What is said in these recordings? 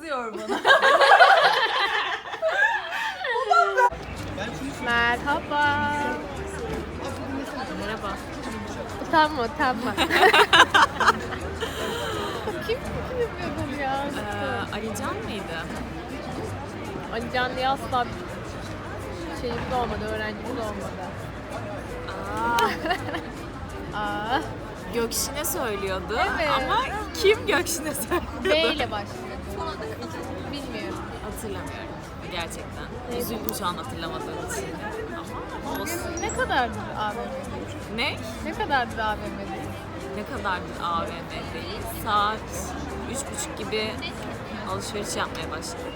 kızıyor bana. Merhaba. Merhaba. Utanma utanma. kim kim yapıyor bunu ya? Ee, Alican mıydı? Ali Can diye asla şeyimiz olmadı, öğrencimiz olmadı. Aa, Aa, Gökşin'e söylüyordu Evet. ama kim Gökşin'e söylüyordu? B ile başlıyor. Hatırlamıyorum gerçekten. Üzüldüm şu an hatırlamadığım için. Ama olsun. Ne kadardır AVM'deyiz? Ne? Ne kadardır AVM'deyiz? Ne kadardır AVM'deyiz? Saat üç buçuk gibi alışveriş yapmaya başladık.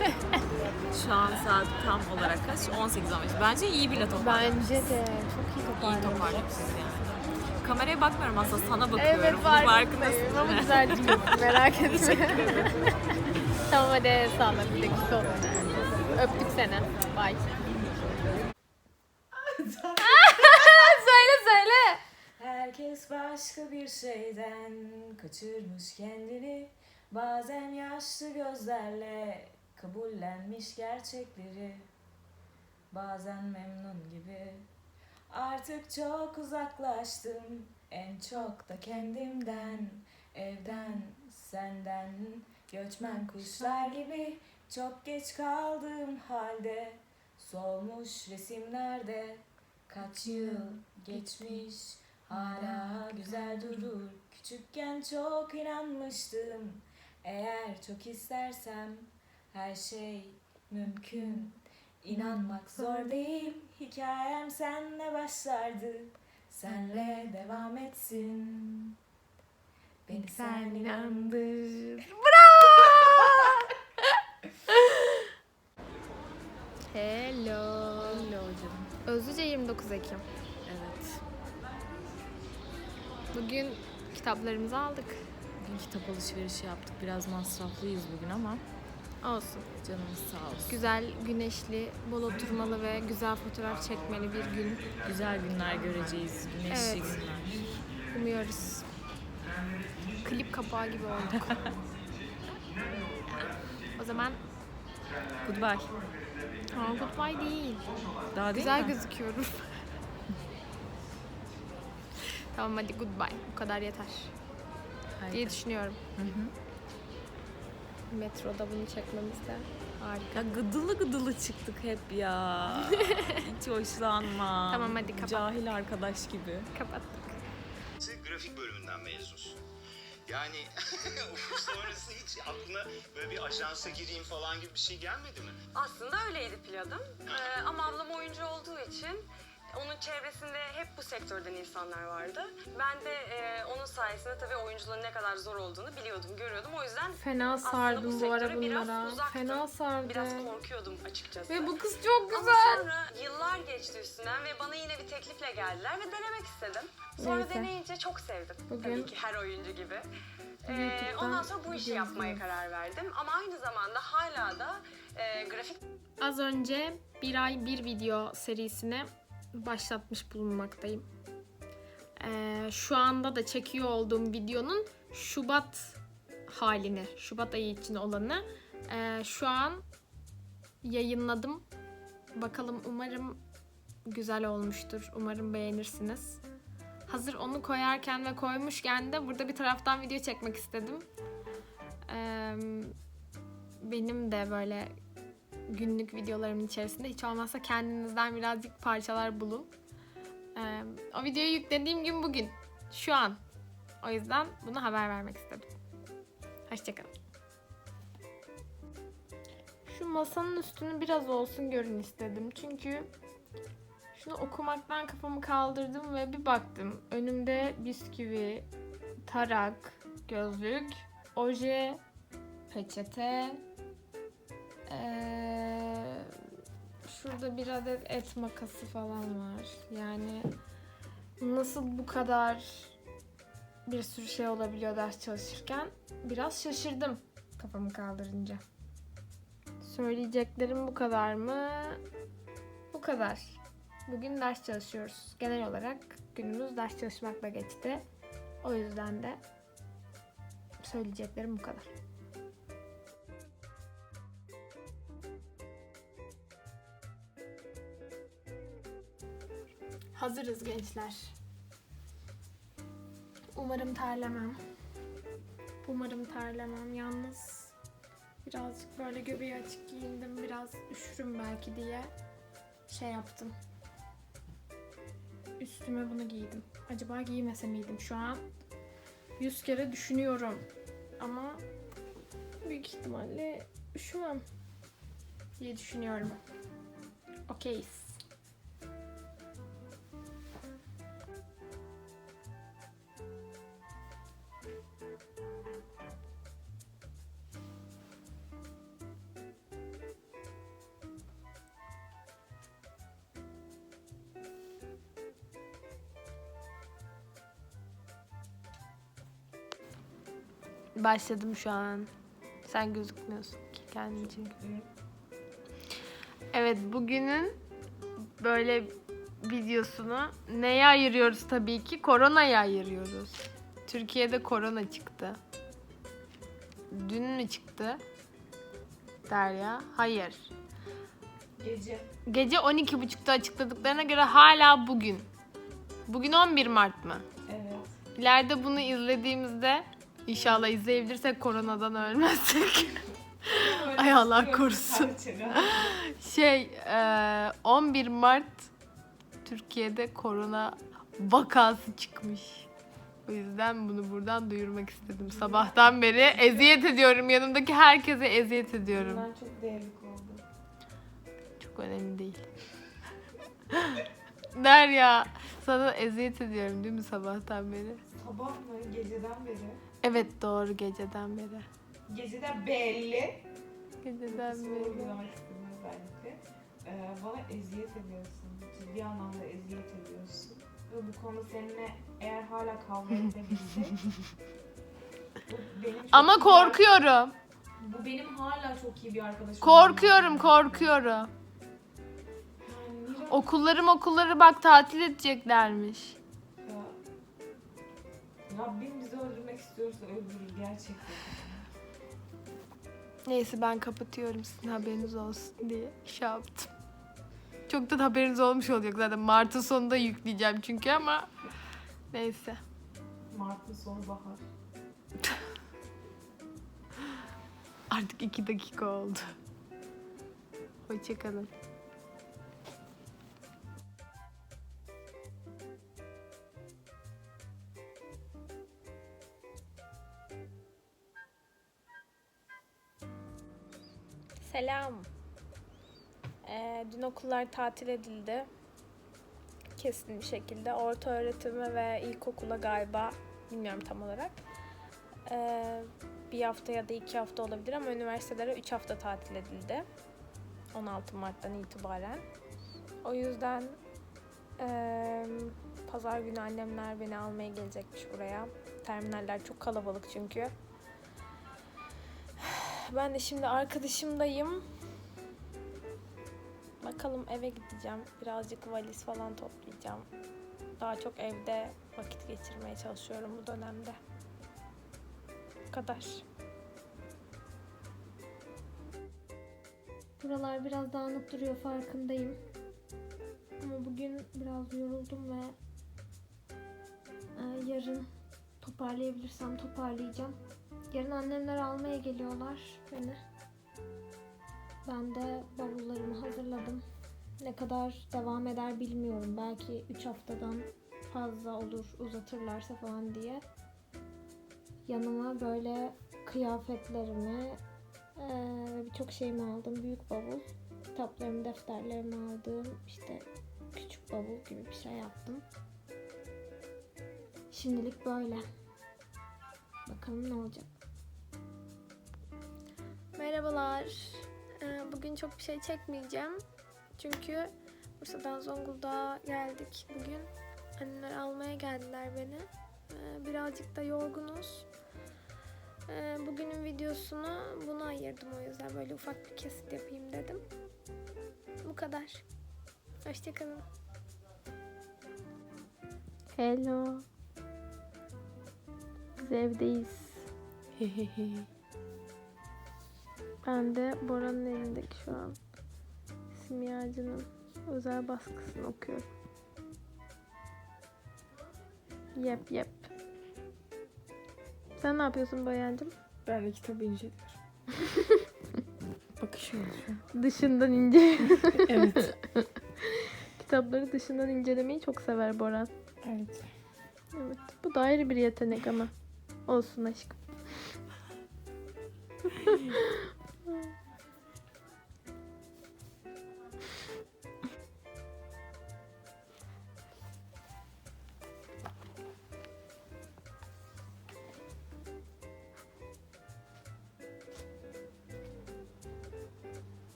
Şu an saat tam olarak kaç? 18-15. Bence iyi bile toparlamışız. Bence de çok iyi İyi toparlamışız. toparlamışız yani. Kameraya bakmıyorum aslında sana bakıyorum. Evet Bunun farkındayım ama değil mi? güzel değil. Merak etme. Tamam hadi salla bir dakika olur. Öptük seni. Bye. söyle söyle. Herkes başka bir şeyden kaçırmış kendini Bazen yaşlı gözlerle kabullenmiş gerçekleri Bazen memnun gibi Artık çok uzaklaştım En çok da kendimden Evden, senden Göçmen kuşlar gibi Çok geç kaldığım halde Solmuş resimlerde Kaç yıl geçmiş hala güzel durur. Küçükken çok inanmıştım. Eğer çok istersem her şey mümkün. İnanmak zor değil hikayem senle başlardı. Senle devam etsin. Beni sen inandır Hello. Hello canım. Özlüce 29 Ekim. Evet. Bugün kitaplarımızı aldık. Bugün kitap alışverişi yaptık. Biraz masraflıyız bugün ama Olsun. canımız sağ olsun. Güzel, güneşli, bol oturmalı ve güzel fotoğraf çekmeli bir gün Güzel günler göreceğiz. Güneşli Evet. günler. umuyoruz. Klip kapağı gibi olduk. o zaman Goodbye. Aa, goodbye değil. Daha değil Güzel mi? gözüküyorum. tamam hadi goodbye. Bu kadar yeter Haydi. diye düşünüyorum. Hı hı. Metroda bunu çekmemiz de harika. Ya gıdılı gıdılı çıktık hep ya. Hiç hoşlanma. Tamam, hadi kapat. Cahil arkadaş gibi. Kapattık. Grafik bölümünden mezunsun. Yani okul sonrası hiç aklına böyle bir ajansa gireyim falan gibi bir şey gelmedi mi? Aslında öyleydi planım. Ee, ama ablam oyuncu olduğu için onun çevresinde hep bu sektörden insanlar vardı. Ben de e, onun sayesinde tabii oyunculuğun ne kadar zor olduğunu biliyordum, görüyordum. O yüzden Fena sardım bu ara sektöre biraz bunlara. Fena sardım. Biraz korkuyordum açıkçası. Ve bu kız çok Ama güzel. sonra yıllar geçti üstünden ve bana yine bir teklifle geldiler ve denemek istedim. Sonra Neyse. deneyince çok sevdim. Bugün Tabii ki her oyuncu gibi. Ee, ondan sonra bu işi yapmaya karar verdim. Ama aynı zamanda hala da e, grafik Az önce bir ay bir video serisine başlatmış bulunmaktayım. Ee, şu anda da çekiyor olduğum videonun Şubat halini, Şubat ayı için olanı ee, şu an yayınladım. Bakalım umarım güzel olmuştur. Umarım beğenirsiniz. Hazır onu koyarken ve koymuşken de burada bir taraftan video çekmek istedim. Ee, benim de böyle günlük videolarımın içerisinde hiç olmazsa kendinizden birazcık parçalar bulun. O videoyu yüklediğim gün bugün. Şu an. O yüzden bunu haber vermek istedim. Hoşçakalın. Şu masanın üstünü biraz olsun görün istedim. Çünkü şunu okumaktan kafamı kaldırdım ve bir baktım. Önümde bisküvi, tarak, gözlük, oje, peçete, şurada bir adet et makası falan var. Yani nasıl bu kadar bir sürü şey olabiliyor ders çalışırken biraz şaşırdım kafamı kaldırınca. Söyleyeceklerim bu kadar mı? Bu kadar. Bugün ders çalışıyoruz. Genel olarak günümüz ders çalışmakla geçti. O yüzden de söyleyeceklerim bu kadar. Hazırız gençler. Umarım terlemem. Umarım terlemem. Yalnız birazcık böyle göbeği açık giyindim. Biraz üşürüm belki diye şey yaptım. Üstüme bunu giydim. Acaba giymese miydim şu an? Yüz kere düşünüyorum. Ama büyük ihtimalle üşümem diye düşünüyorum. Okeyiz. Başladım şu an. Sen gözükmüyorsun ki kendin için. Evet bugünün böyle videosunu neye ayırıyoruz tabii ki? Koronaya ayırıyoruz. Türkiye'de korona çıktı. Dün mü çıktı? Derya. Hayır. Gece. Gece 12.30'da açıkladıklarına göre hala bugün. Bugün 11 Mart mı? Evet. İleride bunu izlediğimizde inşallah izleyebilirsek koronadan ölmezsek. Ay Allah korusun. Şey e, 11 Mart Türkiye'de korona vakası çıkmış. O yüzden bunu buradan duyurmak istedim. Sabahtan beri eziyet ediyorum. Yanımdaki herkese eziyet ediyorum. Bunlar çok değerli oldu. Çok önemli değil. Derya sana eziyet ediyorum değil mi sabahtan beri? Sabah mı? Geceden beri. Evet doğru geceden beri. Geceden belli. Geceden beri. Sorgulamak istedim özellikle. Ee, bana eziyet ediyorsun. Ciddi anlamda eziyet ediyorsun. Ve bu konu seninle eğer hala kavga edebilsek bu benim çok Ama iyi bir- korkuyorum. Bu benim hala çok iyi bir arkadaşım. Korkuyorum, korkuyorum. Yani Okullarım okulları bak tatil edeceklermiş. Ya, Rabbim istiyorsa öldürür gerçekten. Neyse ben kapatıyorum sizin haberiniz olsun diye şey yaptım. Çok da haberiniz olmuş olacak zaten. Mart'ın sonunda yükleyeceğim çünkü ama neyse. Mart'ın sonu bahar. Artık iki dakika oldu. Hoşçakalın. Selam. Ee, dün okullar tatil edildi. Kesin bir şekilde. Orta öğretime ve ilkokula galiba. Bilmiyorum tam olarak. Ee, bir hafta ya da iki hafta olabilir ama üniversitelere 3 hafta tatil edildi. 16 Mart'tan itibaren. O yüzden eee, pazar günü annemler beni almaya gelecekmiş buraya. Terminaller çok kalabalık çünkü. Ben de şimdi arkadaşımdayım. Bakalım eve gideceğim. Birazcık valiz falan toplayacağım. Daha çok evde vakit geçirmeye çalışıyorum bu dönemde. Bu kadar. Buralar biraz dağınık duruyor farkındayım. Ama bugün biraz yoruldum ve e, yarın toparlayabilirsem toparlayacağım. Yarın annemler almaya geliyorlar beni. Ben de bavullarımı hazırladım. Ne kadar devam eder bilmiyorum. Belki 3 haftadan fazla olur uzatırlarsa falan diye. Yanıma böyle kıyafetlerimi ve birçok şeyimi aldım. Büyük bavul. Kitaplarımı, defterlerimi aldım. İşte küçük bavul gibi bir şey yaptım. Şimdilik böyle. Bakalım ne olacak. Merhabalar. Ee, Bugün çok bir şey çekmeyeceğim. Çünkü Bursa'dan Zonguldak'a geldik bugün. Annemler almaya geldiler beni. Ee, birazcık da yorgunuz. Ee, bugünün videosunu buna ayırdım o yüzden böyle ufak bir kesit yapayım dedim. Bu kadar. Hoşçakalın. Hello. Biz evdeyiz. ben de Bora'nın elindeki şu an simyacının özel baskısını okuyorum. Yep yep. Sen ne yapıyorsun Bayancım? Ben de kitabı inceliyorum. Bakışıyorum şu an. Dışından ince. Evet. Kitapları dışından incelemeyi çok sever Boran. Evet. Evet. Bu da ayrı bir yetenek ama. Olsun aşkım.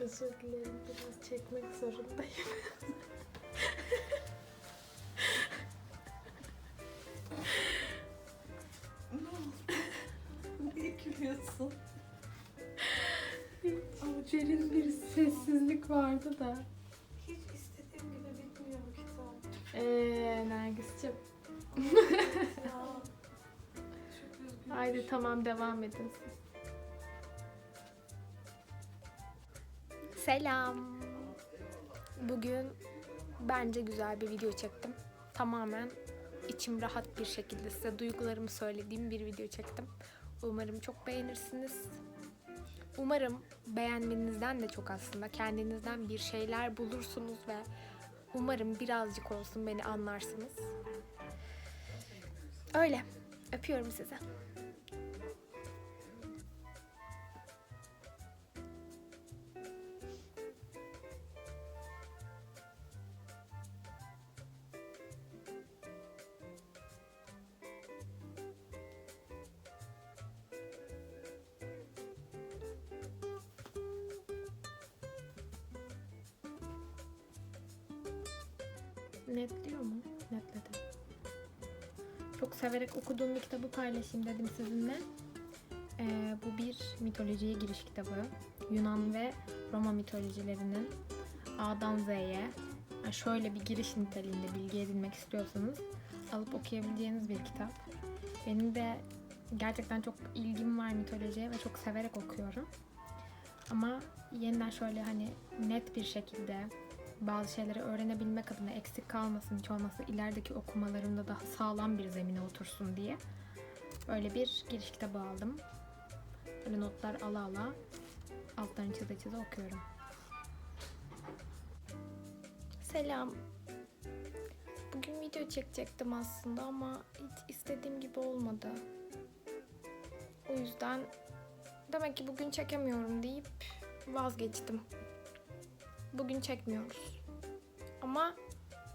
Özür dilerim biraz çekmek zorundayım. Niye gülüyorsun? Ama derin bir sessizlik vardı da. Hiç istediğim gibi bitmiyor bu kitap. Eee üzgünüm. Haydi tamam devam edin siz. Selam. Bugün bence güzel bir video çektim. Tamamen içim rahat bir şekilde size duygularımı söylediğim bir video çektim. Umarım çok beğenirsiniz. Umarım beğenmenizden de çok aslında kendinizden bir şeyler bulursunuz ve umarım birazcık olsun beni anlarsınız. Öyle. Öpüyorum sizi. Netliyor mu? Netledi. Çok severek okuduğum bir kitabı paylaşayım dedim sizinle. Ee, bu bir mitolojiye giriş kitabı. Yunan ve Roma mitolojilerinin A'dan Z'ye yani şöyle bir giriş niteliğinde bilgi edinmek istiyorsanız alıp okuyabileceğiniz bir kitap. Benim de gerçekten çok ilgim var mitolojiye ve çok severek okuyorum. Ama yeniden şöyle hani net bir şekilde bazı şeyleri öğrenebilmek adına eksik kalmasın hiç olmazsa ilerideki okumalarımda daha sağlam bir zemine otursun diye böyle bir giriş kitabı aldım. Böyle notlar ala ala altlarını çize çize okuyorum. Selam. Bugün video çekecektim aslında ama hiç istediğim gibi olmadı. O yüzden demek ki bugün çekemiyorum deyip vazgeçtim. Bugün çekmiyoruz. Ama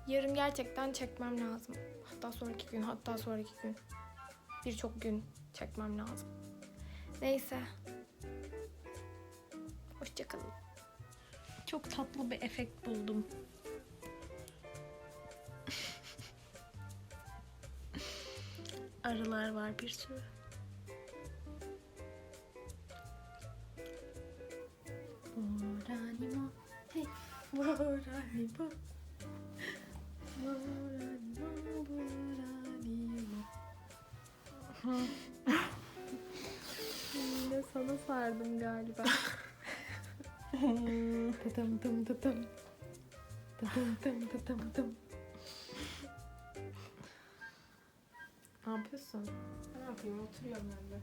yarın gerçekten çekmem lazım. Hatta sonraki gün, hatta sonraki gün. Birçok gün çekmem lazım. Neyse. Hoşçakalın. Çok tatlı bir efekt buldum. Arılar var bir sürü. Moranimo, Yine sana sardım galiba. tatam tam tatam. Tatam tam tatam tam. Ne yapıyorsun? Ne yapayım oturuyorum ben de.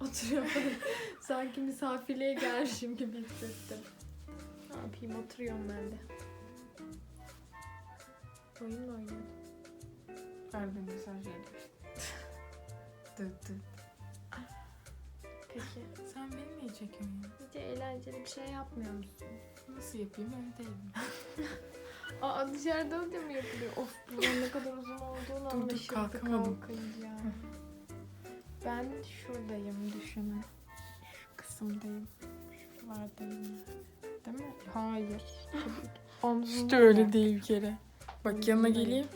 Oturuyorum. Sanki misafirliğe gelmişim gibi hissettim. Ne yapayım oturuyorum ben de. Oyun mu oynuyorsun? Ben de mesaj geldi. dıt dıt. Peki. Sen beni niye çekiyorsun ya? Hiç eğlenceli bir şey yapmıyor musun? Nasıl yapayım evdeyim. Aa dışarıda öyle mi yapılıyor? Of bunun ne kadar uzun olduğunu dur, anlaşıldı kalkamadım. kalkınca. Ben şuradayım düşünün. Şu kısımdayım. Şurada. var değil mi? Hayır. Omzunda İşte öyle değil bir kere. Bak yanına geleyim.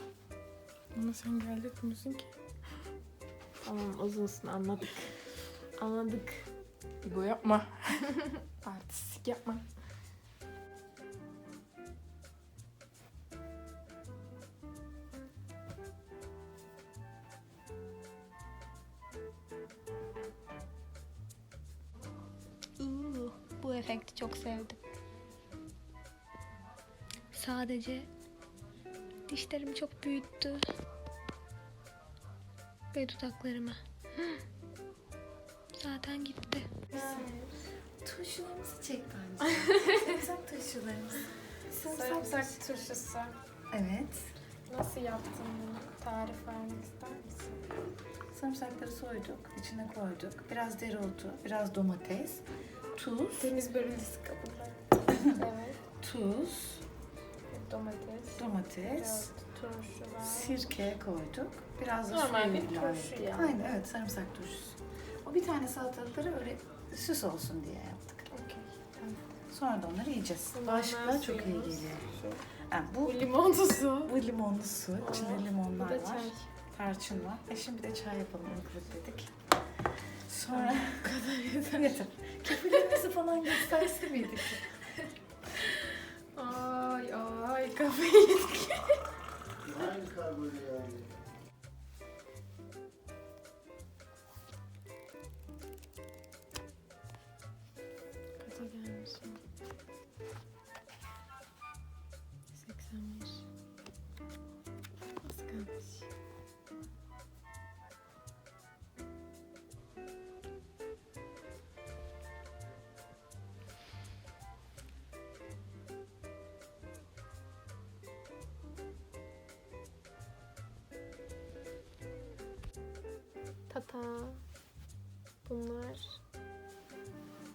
Ama sen geldirtmiyorsun ki. Tamam uzunsun anladık. Anladık. Ego yapma. Artistik yapma. Uuu, bu efekti çok sevdim. Sadece dişlerimi çok büyüttü. Ve dudaklarımı. Zaten gitti. Turşularımızı çek bence. Sarımsak turşularımız. Sarımsak turşusu. Evet. Nasıl yaptın bunu? Tarif vermek ister misin? Sarımsakları soyduk, içine koyduk. Biraz dereotu, biraz domates, tuz, Deniz börülcesi kabukları. evet. tuz, Domates. domates, turşu var. sirke koyduk. Biraz da Normal suyu bir ilave turşu ettik. yani. Aynen evet sarımsak turşusu. O bir tane salatalıkları öyle süs olsun diye yaptık. Okey. Sonra da onları yiyeceğiz. Bunlar Bağışıklığa çok iyi suyumuz. geliyor. Şu. Yani bu, Bu limonlu su. bu limonlu su, içinde Bu limonlar da var. çay. Tarçın var. E şimdi bir de çay yapalım ılıklık dedik. Sonra bu kadar yeter. yeter. Kefirlerimizi falan gösterse miydik? Kafayı yedik. Kaça Tata. Bunlar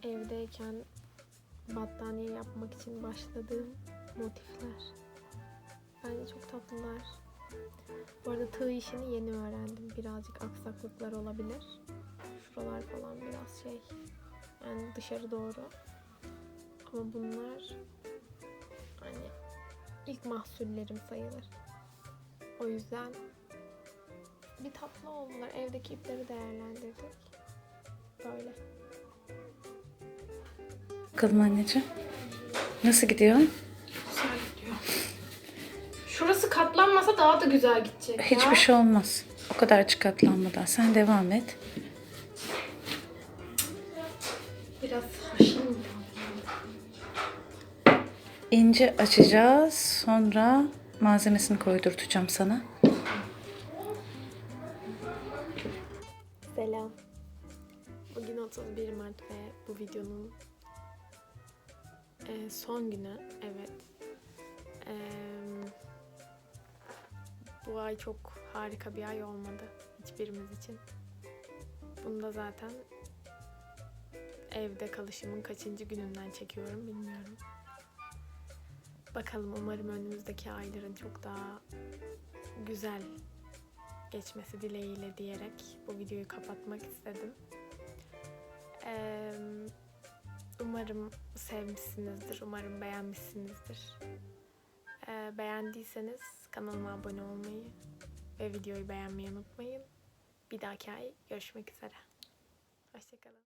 evdeyken battaniye yapmak için başladığım motifler. Bence çok tatlılar. Bu arada tığ işini yeni öğrendim. Birazcık aksaklıklar olabilir. Şuralar falan biraz şey. Yani dışarı doğru. Ama bunlar hani ilk mahsullerim sayılır. O yüzden bir tatlı oldular. Evdeki ipleri değerlendirdik. Böyle. Bakalım anneciğim. Nasıl gidiyor? Şurası katlanmasa daha da güzel gidecek Hiçbir şey olmaz. O kadar açık katlanmadan. Sen devam et. Biraz haşin İnce açacağız. Sonra malzemesini koydurtacağım sana. Selam. Bugün 31 Mart ve bu videonun e, son günü. Evet. E, bu ay çok harika bir ay olmadı hiçbirimiz için. Bunu da zaten evde kalışımın kaçıncı gününden çekiyorum bilmiyorum. Bakalım umarım önümüzdeki ayların çok daha güzel geçmesi dileğiyle diyerek bu videoyu kapatmak istedim. Ee, umarım sevmişsinizdir, umarım beğenmişsinizdir. Ee, beğendiyseniz kanalıma abone olmayı ve videoyu beğenmeyi unutmayın. Bir dahaki ay görüşmek üzere. Hoşçakalın.